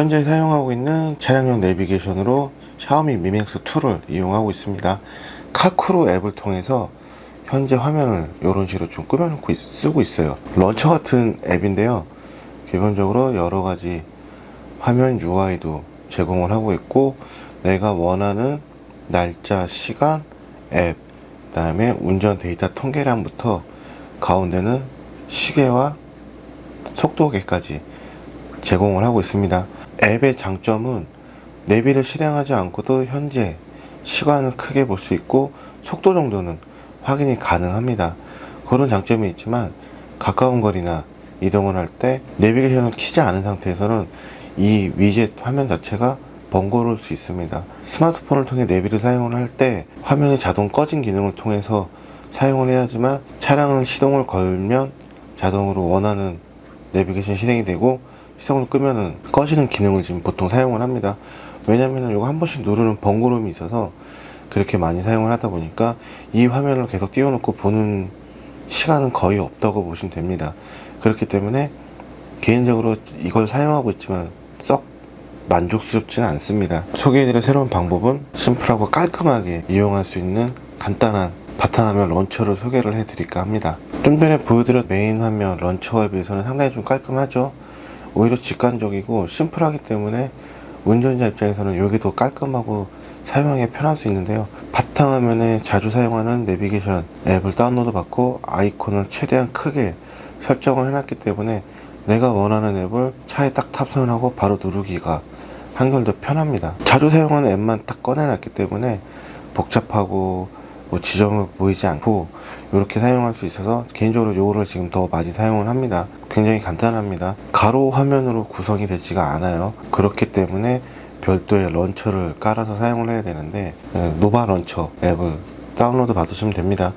현재 사용하고 있는 차량용 내비게이션으로 샤오미 미맥스 2를 이용하고 있습니다. 카쿠루 앱을 통해서 현재 화면을 이런 식으로 좀 꾸며놓고 있- 쓰고 있어요. 런처 같은 앱인데요. 기본적으로 여러 가지 화면 UI도 제공을 하고 있고 내가 원하는 날짜, 시간, 앱, 그다음에 운전 데이터 통계량부터 가운데는 시계와 속도계까지 제공을 하고 있습니다. 앱의 장점은 내비를 실행하지 않고도 현재 시간을 크게 볼 수 있고 속도 정도는 확인이 가능합니다. 그런 장점이 있지만 가까운 거리나 이동을 할 때 내비게이션을 키지 않은 상태에서는 이 위젯 화면 자체가 번거로울 수 있습니다. 스마트폰을 통해 내비를 사용을 할 때 화면이 자동 꺼진 기능을 통해서 사용을 해야지만 차량을 시동을 걸면 자동으로 원하는 내비게이션 실행이 되고 시동을 끄면은 꺼지는 기능을 지금 보통 사용을 합니다. 왜냐면은 이거 한 번씩 누르는 번거로움이 있어서 그렇게 많이 사용을 하다 보니까 이 화면을 계속 띄워놓고 보는 시간은 거의 없다고 보시면 됩니다. 그렇기 때문에 개인적으로 이걸 사용하고 있지만 썩 만족스럽지는 않습니다. 소개해드릴 새로운 방법은 심플하고 깔끔하게 이용할 수 있는 간단한 바탕화면 런처를 소개를 해드릴까 합니다. 좀 전에 보여드렸 메인 화면 런처에 비해서는 상당히 좀 깔끔하죠. 오히려 직관적이고 심플하기 때문에 운전자 입장에서는 더 깔끔하고 사용하기 편할 수 있는데요. 바탕화면에 자주 사용하는 내비게이션 앱을 다운로드 받고 아이콘을 최대한 크게 설정을 해놨기 때문에 내가 원하는 앱을 차에 딱 탑승하고 바로 누르기가 한결 더 편합니다. 자주 사용하는 앱만 딱 꺼내놨기 때문에 복잡하고 뭐 지점을 보이지 않고 이렇게 사용할 수 있어서 개인적으로 요거를 지금 더 많이 사용을 합니다. 굉장히 간단합니다. 가로 화면으로 구성이 되지가 않아요. 그렇기 때문에 별도의 런처를 깔아서 사용을 해야 되는데 예, 노바 런처 앱을 다운로드 받으시면 됩니다.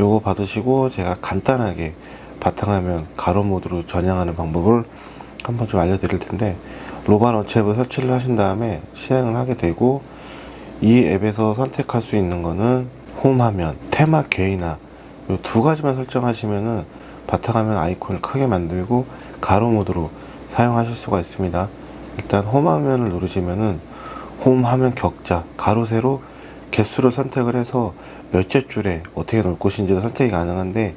요거 받으시고 제가 간단하게 바탕화면 가로 모드로 전향하는 방법을 한번 좀 알려드릴 텐데 로바 런처 앱을 설치를 하신 다음에 실행을 하게 되고 이 앱에서 선택할 수 있는 거는 홈 화면, 테마 개인화 이 두 가지만 설정하시면은 바탕화면 아이콘을 크게 만들고 가로 모드로 사용하실 수가 있습니다. 일단 홈 화면을 누르시면은 홈 화면 격자 가로 세로 개수를 선택을 해서 몇째 줄에 어떻게 놓을 것인지도 선택이 가능한데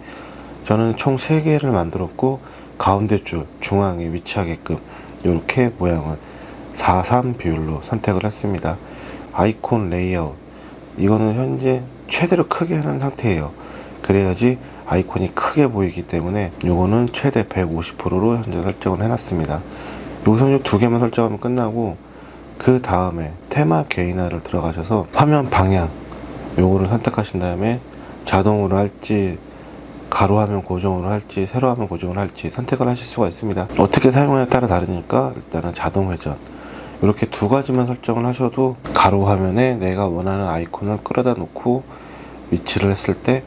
저는 총 3개를 만들었고 가운데 줄 중앙에 위치하게끔 이렇게 모양을 4, 3 비율로 선택을 했습니다. 아이콘 레이아웃 이거는 현재 최대로 크게 하는 상태예요. 그래야지 아이콘이 크게 보이기 때문에 요거는 최대 150%로 현재 설정을 해놨습니다. 여기서 이두 개만 설정하면 끝나고 그 다음에 테마 개인화를 들어가셔서 화면 방향 요거를 선택하신 다음에 자동으로 할지 가로 화면 고정으로 할지 세로 화면 고정을 할지 선택을 하실 수가 있습니다. 어떻게 사용하냐에 따라 다르니까 일단은 자동 회전 이렇게 두 가지만 설정을 하셔도 가로 화면에 내가 원하는 아이콘을 끌어다 놓고 위치를 했을 때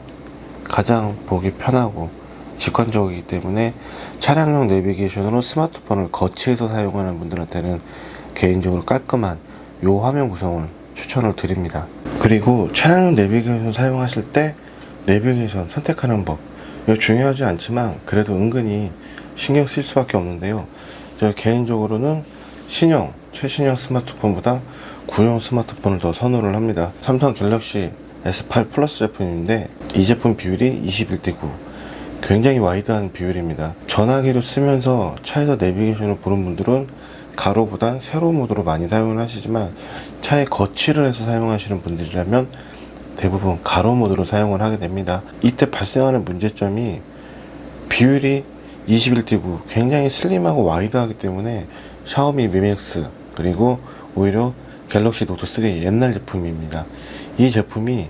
가장 보기 편하고 직관적이기 때문에 차량용 내비게이션으로 스마트폰을 거치해서 사용하는 분들한테는 개인적으로 깔끔한 요 화면 구성을 추천을 드립니다. 그리고 차량용 내비게이션 사용하실 때 내비게이션 선택하는 법 이거 중요하지 않지만 그래도 은근히 신경 쓸 수밖에 없는데요. 저 개인적으로는 신형 최신형 스마트폰보다 구형 스마트폰을 더 선호를 합니다. 삼성 갤럭시 S8 플러스 제품인데 이 제품 비율이 21대 9 굉장히 와이드한 비율입니다. 전화기로 쓰면서 차에서 내비게이션을 보는 분들은 가로보단 세로 모드로 많이 사용을 하시지만 차에 거치를 해서 사용하시는 분들이라면 대부분 가로 모드로 사용을 하게 됩니다. 이때 발생하는 문제점이 비율이 21대 9 굉장히 슬림하고 와이드하기 때문에 샤오미 미맥스 그리고 오히려 갤럭시 노트 3 옛날 제품입니다. 이 제품이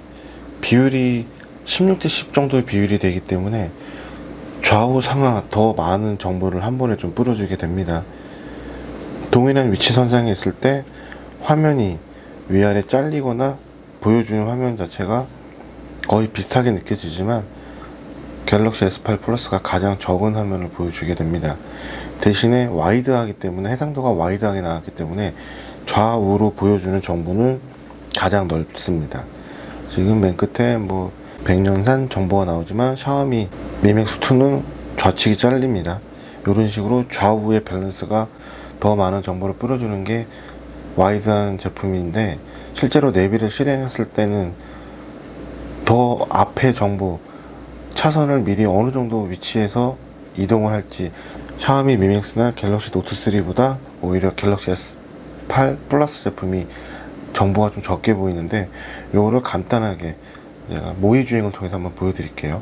비율이 16대 10 정도의 비율이 되기 때문에 좌우 상하 더 많은 정보를 한 번에 좀 뿌려주게 됩니다. 동일한 위치 선상에 있을 때 화면이 위아래 잘리거나 보여주는 화면 자체가 거의 비슷하게 느껴지지만 갤럭시 S8 플러스가 가장 적은 화면을 보여주게 됩니다. 대신에 와이드하기 때문에 해상도가 와이드하게 나왔기 때문에 좌우로 보여주는 정보는 가장 넓습니다. 지금 맨 끝에 뭐 백년산 정보가 나오지만 샤오미 미맥스 2는 좌측이 잘립니다. 이런 식으로 좌우의 밸런스가 더 많은 정보를 뿌려주는 게 와이드한 제품인데 실제로 내비를 실행했을 때는 더 앞에 정보 차선을 미리 어느 정도 위치에서 이동을 할지 샤오미 미믹스나 갤럭시 노트 3보다 오히려 갤럭시 S8 플러스 제품이 정보가 좀 적게 보이는데 요거를 간단하게 제가 모의 주행을 통해서 한번 보여드릴게요.